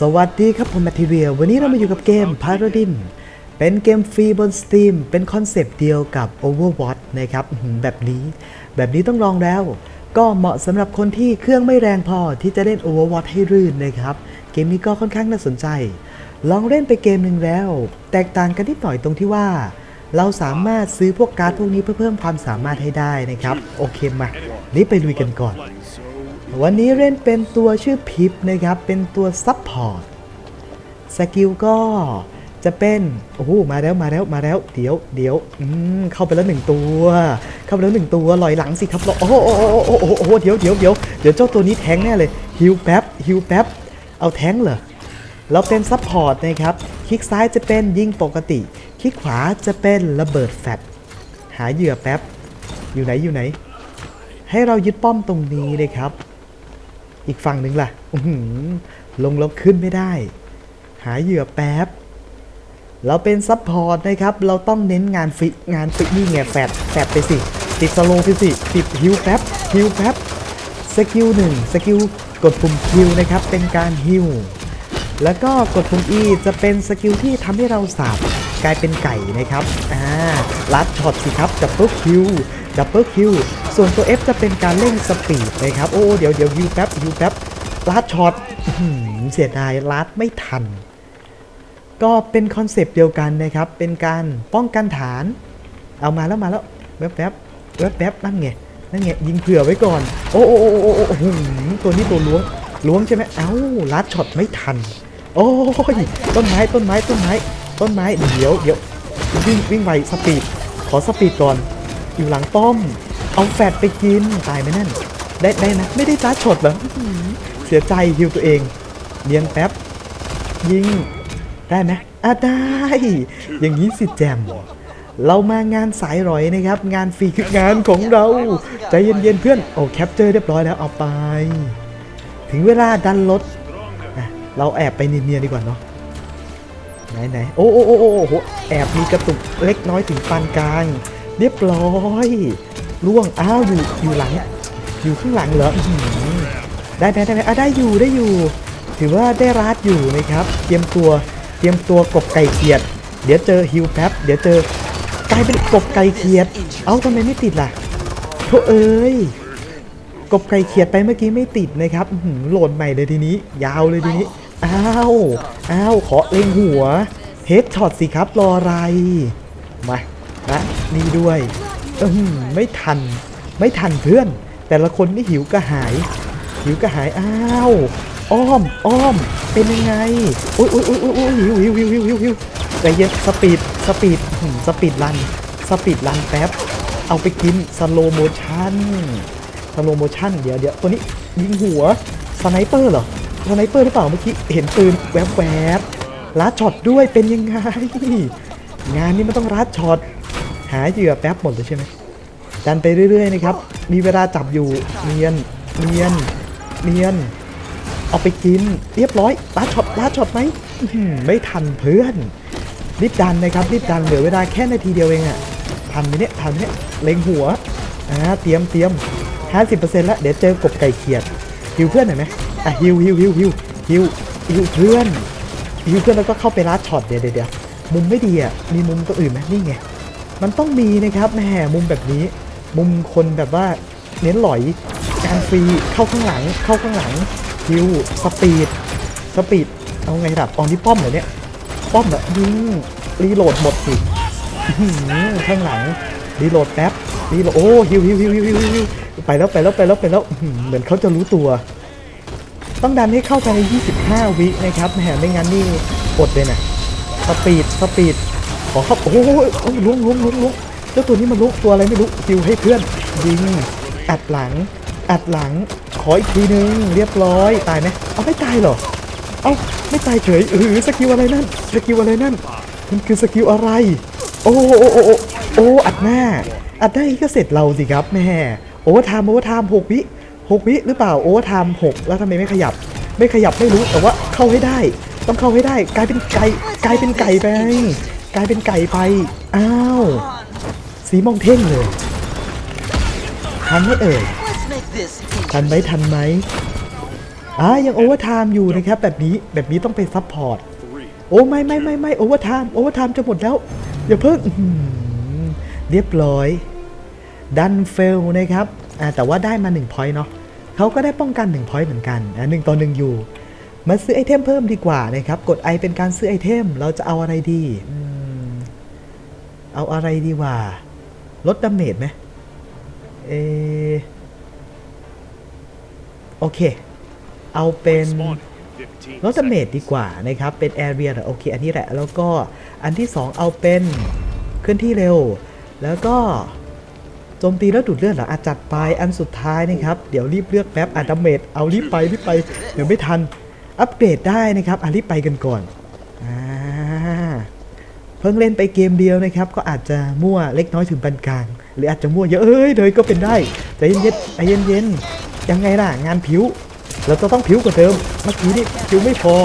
สวัสดีครับผมแมททีเรียวันนี้เรามาอยู่กับเกม Paradigm เป็นเกมฟรีบน Steam เป็นคอนเซปต์เดียวกับ Overwatch นะครับแบบนี้ แบบนี้ต้องลองแล้ว ก็เหมาะสำหรับคนที่เครื่องไม่แรงพอที่จะเล่น Overwatch ให้รื่นนะครับ เกมนี้ก็ค่อนข้างน่าสนใจ ลองเล่นไปเกมหนึ่งแล้ว แตกต่างกันนิดหน่อยตรงที่ว่า เราสามารถซื้อพวกการ์ดพวกนี้เพื่อเพิ่มความสามารถให้ได้นะครับ โอเคมารีบไปลุยกันก่อน วันนี้เล่นเป็นตัวชื่อพิปนะครับ เป็นตัวซับพอร์ต สกิลก็จะเป็น โอ้โห มาแล้วมาแล้วมาแล้ว เดี๋ยวเดี๋ยวอืมเข้าไปแล้วหนึ่งตัว เข้าไปแล้วหนึ่งตัวลอยหลังสิครับลอยโอ้โหโอ้โหโอ้โหโอ้เดี๋ยวเดี๋ยวเดี๋ยวเดี๋ยวเจ้าตัวนี้แทงแน่เลยฮิวแป๊บฮิวแป๊บเอาแทงเหรอเราเป็นซับพอร์ตนะครับ คลิกซ้ายจะเป็นยิงปกติ คลิกขวาจะเป็นระเบิดแฟตหาเหยื่อแป๊บ อยู่ไหนอยู่ไหน ให้เรายึดป้อมตรงนี้นะครับ อีกฝั่งหนึ่งล่ะลงแล้วขึ้นไม่ได้ หาเหยื่อแป๊บ เราเป็นซัพพอร์ตนะครับ เราต้องเน้นงานฟิกงานฟิกนี่ไงแฟดแฟดไปสิ ติดสโลว์ไปสิ ติดฮิวแป๊บฮิวแป๊บสกิลหนึ่งสกิลกดปุ่มคิวนะครับ เป็นการฮิวแล้วก็กดปุ่ม E จะเป็นสกิลที่ทำให้เราสาบกลายเป็นไก่นะครับ อ่าลัดช็อตสิครับดับเบิลคิวดับเบิลคิว ส่วนตัว F จะเป็นการเร่งสปีดนะครับ โอ้เดี๋ยวเดี๋ยวฮิวแป๊บฮิวแป๊บลัดช็อตเสียดายลัดไม่ทัน ก็เป็นคอนเซปต์เดียวกันนะครับ เป็นการป้องกันฐาน เอามาแล้วมาแล้วแวบแวบแวบแวบนั่นไงนั่นไงยิงเผื่อไว้ก่อน โอ้โอ้โอ้โอ้โอ้ตัวนี้ตัวล้วงล้วงใช่ไหมเอ้าลัดช็อตไม่ทัน โอ้ยต้นไม้ต้นไม้ต้นไม้ ต้นไม้เดี๋ยวเดี๋ยววิ่งวิ่งไวสปีดขอสปีดก่อนอยู่หลังป้อม เอาแฟดไปกิน ตายไหมนั่น ได้ได้นะ ไม่ได้ลัดช็อตเหรอเสียใจฮิวตัวเองเรียนแป๊บ ยิง ได้ไหมอะได้ อย่างนี้สิแจม เรามางานสายรอยนะครับ งานฟรีคืองานของเรา ใจเย็นๆเพื่อน โอ้แคปเจอร์เรียบร้อยแล้วเอาไป ถึงเวลาดันรถเราแอบไปเนียนๆดีกว่าเนาะไหนไหนๆโอ้โอ้โอ้โอ้โหแอบมีกระตุกเล็กน้อยถึงปานกลาง เรียบร้อย ล่วงอ้าวอยู่อยู่หลัง อยู่ข้างหลังเหรอได้ได้ได้ไหมอะได้อยู่ได้อยู่ ถือว่าได้รัดอยู่นะครับ เตรียมตัวเตรียมตัวกบไก่เขียด เดี๋ยวเจอฮิวแป๊บเดี๋ยวเจอกลายเป็นกบไก่เขียด เอ้าทำไมไม่ติดล่ะโธ่เอ้ยกบไก่เขียดไปเมื่อกี้ไม่ติดนะครับหือโหลดใหม่เลยทีนี้ ยาวเลยทีนี้อ้าวอ้าวขอเล็งหัวเฮดช็อตสิครับรออะไรมานะนี่ด้วย อื้ออไม่ทัน ไม่ทันเพื่อน แต่ละคนนี่หิวกระหาย หิวกระหาย อ้าว อ้อม อ้อม เป็นยังไง อุ้ยอุ้ยอุ้ยอุ้ยอุ้ยหิวหิวหิวหิวหิวหิวใจเย็นสปีด สปีดหือสปีดรัน สปีดรันแป๊บ เอาไปกินสโลโมชั่น สโลโมชั่น เดี๋ยวเดี๋ยวตัวนี้ยิงหัว สไนเปอร์เหรอ สไนเปอร์หรือเปล่าเมื่อกี้ เห็นปืนแวบแวบลัดช็อตด้วย เป็นยังไง งานนี้มันต้องลัดช็อตาเหยื่อแป๊บหมดเลยใช่ไหมดันไปเรื่อยๆนะครับ มีเวลาจับอยู่เนียนเนียนเนียน เอาไปกินเรียบร้อยลาดช็อตลาดช็อตไหมไม่ทันเพื่อนรีบดันนะครับรีบดันเหลือเวลาแค่นาทีเดียวเองอะทันไหมเนี่ยทันเนี่ยเล็งหัวอ่าเตรียมเตรียม50%แล้วเดี๋ยวเจอกบไก่เขียดฮิวเพื่อนหน่อยไหมอะฮิวฮิวฮิวฮิวฮิวฮิวเพื่อนฮิวเพื่อนแล้วก็เข้าไปลาดช็อตเดี๋ยวเดี๋ยวเดี๋ยวมุมไม่ดีอะมีมุมตัวอื่นไหมนี่ไง มันต้องมีนะครับแหมมุมแบบนี้ มุมคนแบบว่าเน้นหลอยการฟรีเข้าข้างหลัง เข้าข้างหลังฮิวสปีดสปีดเอาไงดับตอนที่ป้อมเหรอเนี่ยป้อมเหรอยิงรีโหลดหมดสิข้างหลังรีโหลดแป๊บรีโหลดโอ้ฮิวฮิวฮิวฮิวฮิวฮิวไปแล้วไปแล้วไปแล้วไปแล้วเหมือนเขาจะรู้ตัว ต้องดันให้เข้าภายใน 25 วินะครับแหมไม่งั้นนี่อดเลยนะสปีดสปีด ขอเข้าโอ้โหโอ้ยล้วงล้วงล้วงล้วงเจ้าตัวนี้มันลุกตัวอะไรไม่รู้คิวให้เพื่อนยิงอัดหลัง อัดหลังขออีกทีนึงเรียบร้อยตายไหมเอาไม่ตายหรอเอาไม่ตายเฉยเออสกิลอะไรนั่นสกิลอะไรนั่นมันคือสกิลอะไร โอ้โอ้โอ้โอ้โอ้โอ้อัดหน้า อัดได้ก็เสร็จเราสิครับแม่โอเวอร์ไทม์โอเวอร์ไทม์หกวิหกวิหรือเปล่าโอเวอร์ไทม์หกแล้วทำไมไม่ขยับ ไม่ขยับไม่รู้แต่ว่าเข้าให้ได้ ต้องเข้าให้ได้ กลายเป็นไก่กลายเป็นไก่ไป กลายเป็นไก่ไป อ้าว สีมองเท่งเลย ทันไหมเอ่ย ทันไหมทันไหมอ่ายังโอเวอร์ไทม์อยู่นะครับ แบบนี้แบบนี้ต้องไปซับพอร์ต โอ้ไม่ไม่ไม่ไม่โอเวอร์ไทม์โอเวอร์ไทม์จะหมดแล้วอย่าเพิ่งเรียบร้อย ดันเฟลนะครับอ่าแต่ว่าได้มา1 point เนาะเขาก็ได้ป้องกัน1 point เหมือนกันอ่าหนึ่งต่อหนึ่งอยู่มาซื้อไอเทมเพิ่มดีกว่านะครับ กด I เป็นการซื้อไอเทม เราจะเอาอะไรดี เอาอะไรดีว่า ลดดาเมจไหมเออโอเค เอาเป็นลดดาเมจดีกว่านะครับ เป็นแอเรียโอเค อันนี้แหละ แล้วก็อันที่ 2 เอาเป็นเคลื่อนที่เร็ว แล้วก็โจมตีแล้วดูดเลือดเหรออาจัดไปอันสุดท้ายนะครับ เดี๋ยวรีบเลือกแป๊บอาดาเมจเอารีบไปรีบไป เดี๋ยวไม่ทัน อัปเกรดได้นะครับอะรีบไปกันก่อน พิ่งเล่นไปเกมเดียวนะครับ ก็อาจจะมั่วเล็กน้อยถึงปานกลาง หรืออาจจะมั่วเยอะเอ้ยเลยก็เป็นได้ใจเย็นๆใจเย็นๆยังไงล่ะงานผิว เราจะต้องผิวกว่าเดิมเมื่อกี้นี่ผิวไม่พอ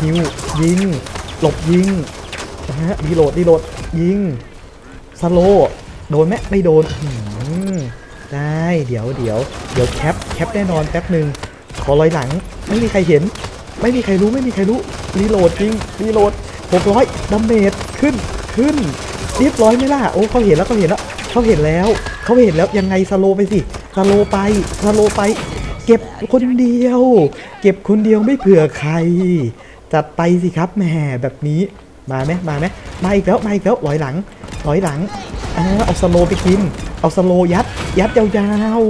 ผิวยิง หลบยิงนะฮะดีโหลดดีโหลดยิงสโลโดนไหมไม่โดนหืมได้เดี๋ยวเดี๋ยวเดี๋ยวแคปแคปแน่นอนแป๊บหนึ่งขอรอยหลัง ไม่มีใครเห็น ไม่มีใครรู้ไม่มีใครรู้รีโหลดจริงรีโหลด 600ดัมเมจขึ้นขึ้นเรียบร้อยไหมล่ะโอ้เขาเห็นแล้วเขาเห็นแล้วเขาเห็นแล้วเขาเห็นแล้วยังไงสโลไปสิสโลไปสโลไป เก็บคนเดียว เก็บคนเดียวไม่เผื่อใคร จัดไปสิครับแหมแบบนี้มาไหมมาไหมมาอีกแล้วมาอีกแล้วลอยหลังลอยหลังเอาสโลไปกิน เอาสโลยัดยัดยาว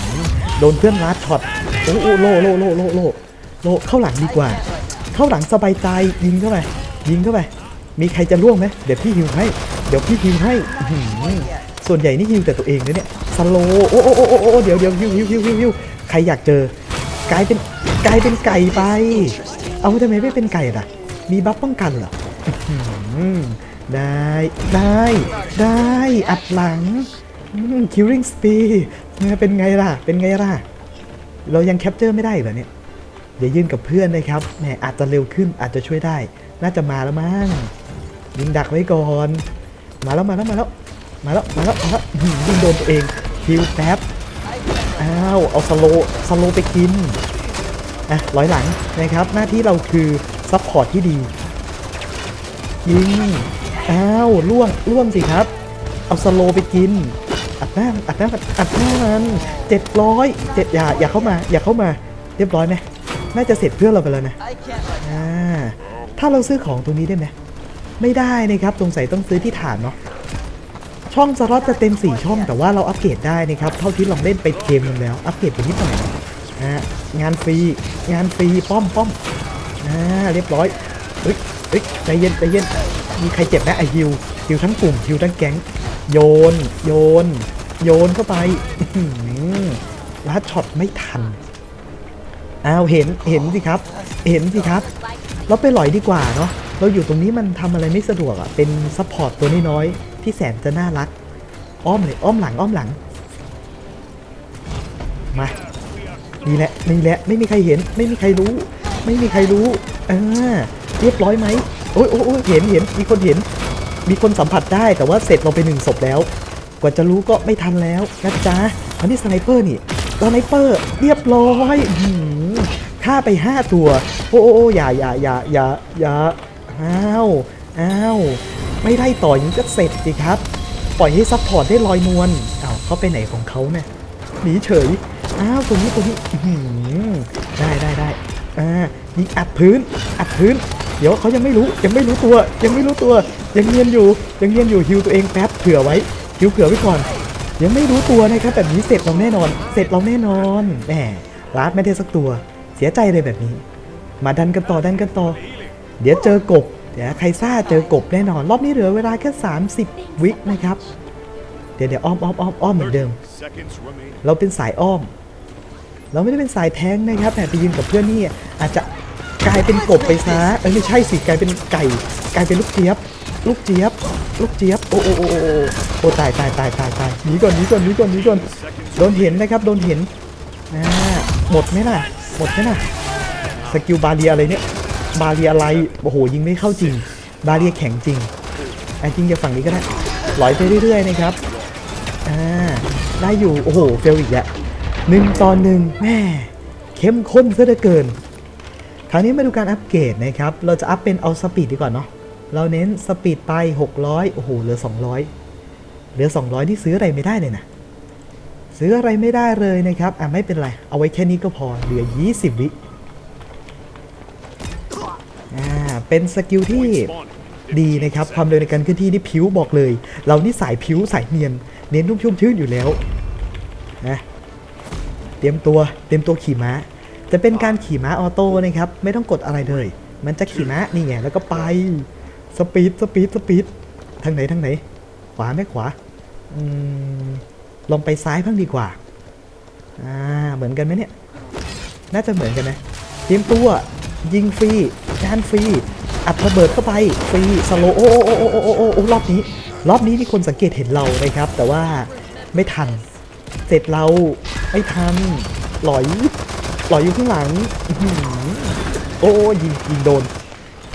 ๆโดนเพื่อนลัดช็อตโอ้โหโลโลโลโลโลโลเข้าหลังดีกว่า เข้าหลังสบายใจยิงเข้าไป ยิงเข้าไป มีใครจะล่วงไหมเดี๋ยวพี่ฮิวให้ เดี๋ยวพี่ฮิวให้ ส่วนใหญ่นี่ฮิวแต่ตัวเองนะเนี่ยสโลโอ้โอ้โอ้โอ้โอเดี๋ยวเดี๋ยวฮิวฮิวฮิวฮิวใครอยากเจอกลายเป็นกลายเป็นไก่ไป เอาทำไมไม่เป็นไก่ล่ะ มีบัฟป้องกันเหรอได้ได้ได้อัดหลังคิวริงสปีเป็นไงล่ะ เป็นไงล่ะ เรายังแคปเจอร์ไม่ได้เหรอเนี่ย เดี๋ยวยืนกับเพื่อนนะครับแหมอาจจะเร็วขึ้นอาจจะช่วยได้ น่าจะมาแล้วมั้งยิงดักไว้ก่อน มาแล้วมาแล้วมาแล้วมาแล้วมาแล้วมาแล้วยิงโดนตัวเองคิวแป๊บอ้าวเอาสโลสโลไปกินอะร้อยหลังนะครับ หน้าที่เราคือซัพพอร์ตที่ดียิงอ้าวล่วงล่วงสิครับ เอาสโลไปกินอัดหน้ามันอัดหน้ามันอัดหน้ามันเจ็ดร้อยเจ็ดอย่าอย่าเข้ามา อย่าเข้ามาเรียบร้อยไหม น่าจะเสร็จเพื่อนเราไปแล้วนะอ่าถ้าเราซื้อของตรงนี้ได้ไหมไม่ได้นะครับสงสัยต้องซื้อที่ฐานเนาะช่องสล็อตจะเต็ม 4 ช่องแต่ว่าเราอัปเกรดได้นะครับเท่าที่ลองเล่นไปเกมหนึงแล้ว อัปเกรดไปนิดหน่อยนะฮะงานฟรีงานฟรีป้อมป้อมอ่าเรียบร้อยเฮ้ยเฮ้ยใจเย็นใจเย็นมีใครเจ็บไหมไอฮิวฮิวทั้งกลุ่มฮิวทั้งแก๊งโยน โยน โยนเข้าไปอื้อหือลัดช็อตไม่ทัน อ้าวเห็นเห็นสิครับ เห็นสิครับเราไปหลอยดีกว่าเนาะเราอยู่ตรงนี้มันทำอะไรไม่สะดวกอะ่ะเป็นซัพพอร์ตตัวน้อยๆที่แสนจะน่ารัก อ้อมเลยอ้อมหลังอ้อมหลังมานี่แหละนี่แหละไม่มีใครเห็นไม่มีใครรู้ ไม่มีใครรู้อ่าเรียบร้อยไหมโอ้ยโอ้ยโอเห็นเห็นมีคนเห็น มีคนสัมผัสได้แต่ว่าเสร็จเราไปหนึ่งศพแล้ว กว่าจะรู้ก็ไม่ทันแล้วนะจ๊ะอันนี้สไนเปอร์นี่สไนเปอร์เรียบร้อยอื้อหือ ฆ่าไป 5 ตัว โอ้โอ้อย่าอย่าอย่าอย่าอย่าอ้าวอ้าวไม่ได้ต่ออย่างก็เสร็จสิครับ ปล่อยให้ซัพพอร์ตได้ลอยนวลอ้าวเขาไปไหนของเขาเนี่ยหนีเฉยอ้าวตรงนี้ตรงนี้หือได้ได้ได้อ่ายิงอัดพื้นอัดพื้น เดี๋ยวเขายังไม่รู้ยังไม่รู้ตัว ยังไม่รู้ตัว ยังเงียนอยู่ยังเงียนอยู่ฮิวตัวเองแป๊บเผื่อไว้ฮิวเผื่อไว้ก่อนยังไม่รู้ตัวนะครับแบบนี้เสร็จเราแน่นอน เสร็จเราแน่นอนแหมลาดไม่ได้สักตัว เสียใจเลยแบบนี้ มาดันกันต่อดันกันต่อ เดี๋ยวเจอกบ เดี๋ยวใครซ่าเจอกบแน่นอน รอบนี้เหลือเวลาแค่ 30 วินะครับ เดี๋ยวเดี๋ยวอ้อมอ้อมอ้อมอ้อมเหมือนเดิม เราเป็นสายอ้อม เราไม่ได้เป็นสายแท้งนะครับแต่ไปยืนกับเพื่อนนี่อาจจะกลายเป็นกบไปซะเอ้ยไม่ใช่สิกลายเป็นไก่ กลายเป็นลูกเจี๊ยบ ลูกเจี๊ยบ ลูกเจี๊ยบ โอ้โอ้โอ้โอ้โอ้โอ้ตายตายตายตายตายหนีก่อนหนีก่อนหนีก่อนหนีก่อน โดนเห็นนะครับ โดนเห็นอ่าหมดไหมล่ะ หมดไหมล่ะสกิลบาเรียอะไรเนี่ย บาเรียอะไร โอ้โห ยิงไม่เข้าจริง บาเรียแข็งจริงไอ้จริงจากฝั่งนี้ก็ได้ลอยไปเรื่อยๆนะครับ อ่า ได้อยู่ โอ้โห เฟลอีกแล้วหนึ่งต่อหนึ่งแม่เคเข้มข้นซะเหลือเกิน คราวนี้มาดูการอัปเกรดนะครับ เราจะอัพเป็นเอาสปีดดีกว่าเนาะ เราเน้นสปีดไป 600 โอ้โห เหลือ 200 เหลือ 200 ที่ซื้ออะไรไม่ได้เลยนะ ซื้ออะไรไม่ได้เลยนะครับอะไม่เป็นไร เอาไว้แค่นี้ก็พอเหลือ 20 วิอ่าเป็นสกิลที่ดีนะครับ ความเร็วในการเคลื่อนที่นี่ผิวบอกเลย เรานี่สายผิวสายเนียน เน้นนุ่มชุ่มชื้นอยู่แล้วนะเตรียมตัวเตรียมตัวขี่ม้า จะเป็นการขี่ม้าออโต้นะครับ ไม่ต้องกดอะไรเลย มันจะขี่ม้านี่ไงแล้วก็ไปสปีดสปีดสปีดทางไหนทางไหน ขวาไหมขวาอืม ลงไปซ้ายบ้างดีกว่า อ่า เหมือนกันไหมเนี่ย น่าจะเหมือนกันนะเตรียมตัว ยิงฟรีงานฟรี อัดระเบิดเข้าไป ฟรี สโลโอ้โอ้โอ้โอ้โอ้โอ้โอรอบนี้ รอบนี้มีคนสังเกตเห็นเรานะครับ แต่ว่าไม่ทัน เสร็จเราไม่ทัน หลอย หลอยอยู่ข้างหลัง โอ้ยิงยิงโดน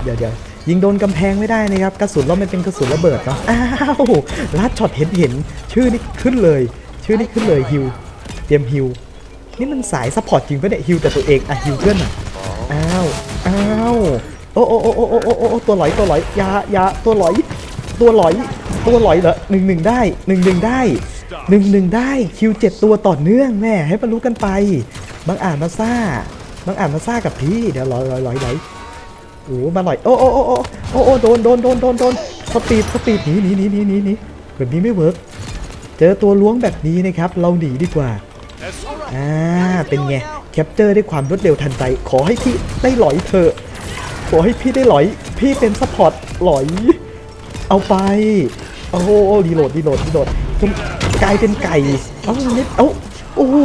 เดี๋ยวเดี๋ยวยิงโดนกำแพงไม่ได้นะครับ กระสุนเรามันเป็นกระสุนระเบิดเนาะอ้าวลัดช็อตเห็นเห็น ชื่อนี่ขึ้นเลย ชื่อนี้ขึ้นเลยฮิวเตรียมฮิวนี่มันสายซัพพอร์ตจริงปะเนี่ยฮิวแต่ตัวเองอะฮิวเพื่อนอ้าวอ้าวโอ้โอ้โอ้โอ้โอ้โอ้โอ้ตัวลอยตัวลอยยายาตัวลอย ตัวลอยตัวลอยเหรอหนึ่งหนึ่งได้หนึ่งหนึ่งได้หนึ่งหนึ่งได้คิวเจ็ดตัวต่อเนื่องแม่ให้บรรลุกันไปบางอ่านมาซ่าบางอ่านมาซ่ากับพี่เดี๋ยวลอยลอยลอยลอยโอ้มาลอยโอ้โอ้โอ้โอ้โอ้โดนโดนโดนโดนโดนสปีดสปีดหนีหนีหนีหนีหนีแบบนี้ไม่เวิร์ก เจอตัวล้วงแบบนี้นะครับ เราหนีดีกว่า อ่า เป็นไง แคปเจอร์ได้ความรวดเร็วทันใจ ขอให้พี่ได้หลอยเถอะ ขอให้พี่ได้หลอย พี่เป็นซัพพอร์ตหลอย เอาไป โอ้โหรีโหลดรีโหลดรีโหลดจนกลายเป็นไก่ เอ้าไม่เอ้าโอ้โห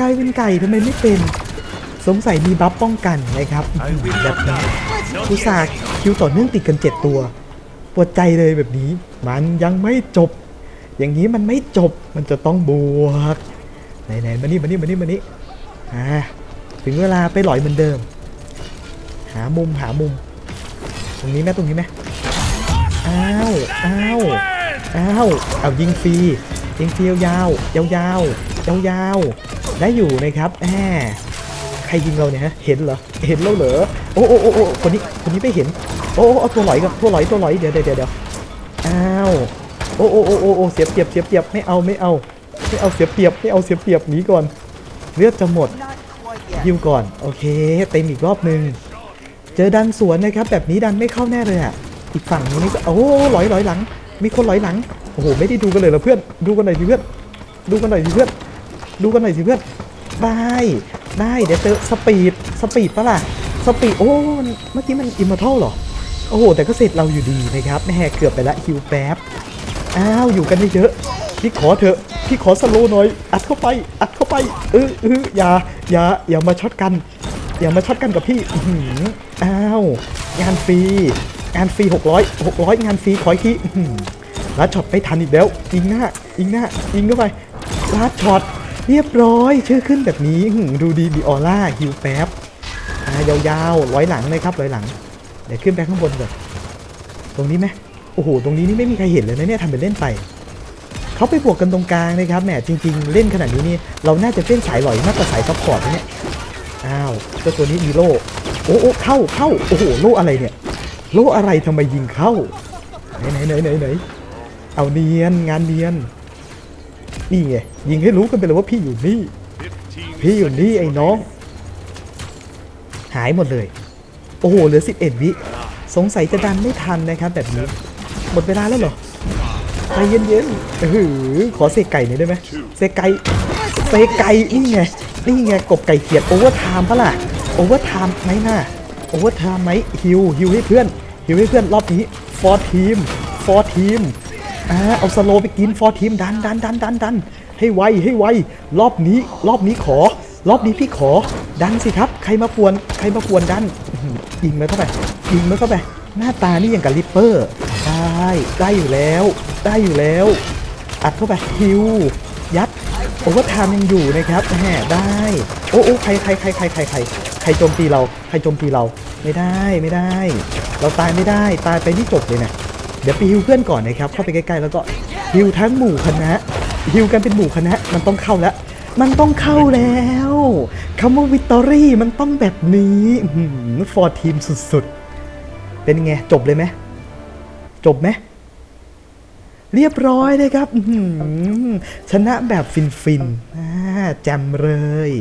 กลายเป็นไก่ทำไมไม่เป็น สงสัยมีบัฟป้องกันนะครับแบบนี้อุตส่าห์คิวต่อเนื่องติดกัน 7 ตัว ปวดใจเลยแบบนี้ มันยังไม่จบ อย่างนี้มันไม่จบมันจะต้องบวกไหนไหนมานี่มานี่มานี่มานี่อ่าถึงเวลาไปหลอยเหมือนเดิม หามุมหามุม ตรงนี้ไหมตรงนี้ไหมอ้าวอ้าวอ้าวเอายิงฟรียิงฟรียาวๆยาวๆยาวได้อยู่นะครับแหมใครยิงเราเนี่ยฮะเห็นเหรอเห็นเราเหรอโอ้โอ้โอ้คนนี้คนนี้ไม่เห็น โอ้โอ้เอาตัวหลอยกับตัวหลอยตัวหลอยเดี๋ยวเดี๋ยวเดี๋ยวอ้าว โอ้โอ้โอ้โอ้โอ้เสียเปรียบเสียเปรียบไม่เอาไม่เอาไม่เอาเสียเปรียบไม่เอาเสียเปรียบหนีก่อน เลือดจะหมดยิวก่อนโอเคเต็มอีกรอบหนึ่งเจอดันสวนนะครับ แบบนี้ดันไม่เข้าแน่เลยอะอีกฝั่งนึงนี่ก็โอ้ลอยลอยหลัง มีคนลอยหลังโอ้โหไม่ได้ดูกันเลยเหรอเพื่อนดูกันหน่อยสิเพื่อนดูกันหน่อยสิเพื่อนดูกันหน่อยสิเพื่อนได้ได้เดี๋ยวเจอสปีดสปีดปะล่ะสปีดโอ้เมื่อกี้มันอิมมอร์ทัลเหรอโอ้โหแต่ก็เสร็จเราอยู่ดีนะครับแม่เกือบไปละฮิวแป๊บ อ้าวอยู่กันเยอะพี่ขอเถอะพี่ขอสโลว์หน่อย อัดเข้าไป อัดเข้าไปเออเอออย่าอย่าอย่ามาช็อตกัน อย่ามาช็อตกันกับพี่อื้ออ้าวงานฟรีงานฟรี600 600 งานฟรีขออีกทีอืมลัดช็อตไม่ทันอีกแล้วยิงหน้ายิงหน้ายิงเข้าไปลัดช็อตเรียบร้อย ชื่อขึ้นแบบนี้ดูดีมีออร่าฮิวแป๊บยาวๆร้อยหลังเลยครับร้อยหลัง เดี๋ยวขึ้นไปข้างบนก่อนตรงนี้ไหม อ้โห ตรงนี้นี่ไม่มีใครเห็นเลยนะเนี่ยทำเป็นเล่นไป เขาไปบวกกันตรงกลางนะครับแหมจริง ๆ เล่นขนาดนี้นี่เราน่าจะเล่นสายหลอยมากกว่าสายซัพพอร์ตนะเนี่ย อ้าวเจ้าตัวนี้มีโล่โอ้โอ้เข้าเข้าโอ้โหโล่อะไรเนี่ย โล่อะไรทำไมยิงเข้าไหนไหนไหนไหนไหนเอาเนียนงานเนียน นี่ไงยิงให้รู้กันไปเลยว่าพี่อยู่นี่ พี่อยู่นี่ไอ้น้อง หายหมดเลย โอ้โหเหลือ11วิสงสัยจะดันไม่ทันนะครับแบบนี้ หมดเวลาแล้วเหรอใจเย็นๆเออขอเสกไก่หน่อยได้ไหมเสกไก่เสกไก่นี่ไง นี่ไง กบไก่เขียดโอเวอร์ไทม์ปะล่ะ โอเวอร์ไทม์ไหมน่าโอเวอร์ไทม์ไหมฮิวฮิวให้เพื่อนฮิวให้เพื่อนรอบนี้ฟอร์ทีมฟอร์ทีมอ่าเอาสโลไปกินฟอร์ทีมดันดันดันดันดันให้ไวให้ไวรอบนี้รอบนี้ขอ รอบนี้พี่ขอ ดันสิครับ ใครมาปวน ใครมาปวนดันยิงมันเข้าไปยิงมันเข้าไป หน้าตานี่อย่างกับลิปเปอร์ ได้ได้อยู่แล้ว ได้อยู่แล้ว อัดเข้าไปฮิวยัดโอเวอร์ไทม์ยังอยู่นะครับแหมได้ โอ้โอ้ใครใครใครใครใครใครใครโจมตีเรา ใครโจมตีเราไม่ได้ไม่ได้ เราตายไม่ได้ตายไปนี่จบเลยนะเดี๋ยวไปฮิวเพื่อนก่อนนะครับเข้าไปใกล้ๆแล้วก็ฮิวทั้งหมู่คณะฮิวกันเป็นหมู่คณะมันต้องเข้าแล้วมันต้องเข้าแล้วคำว่าวิตตอรี่มันต้องแบบนี้ฟอร์ทีมสุดๆ เป็นไง จบเลยไหม จบไหมเรียบร้อยเลยครับชนะแบบฟินๆอ่าแจมเลย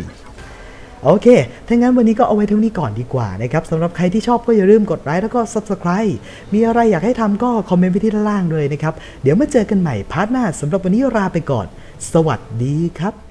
โอเค ถ้างั้นวันนี้ก็เอาไว้เท่านี้ก่อนดีกว่านะครับสำหรับใครที่ชอบก็อย่าลืมกดไลค์แล้วก็ Subscribe มีอะไรอยากให้ทำก็คอมเมนต์ไปที่ด้านล่างเลยนะครับ เดี๋ยวมาเจอกันใหม่พาร์ทหน้าสำหรับวันนี้ลาไปก่อน สวัสดีครับ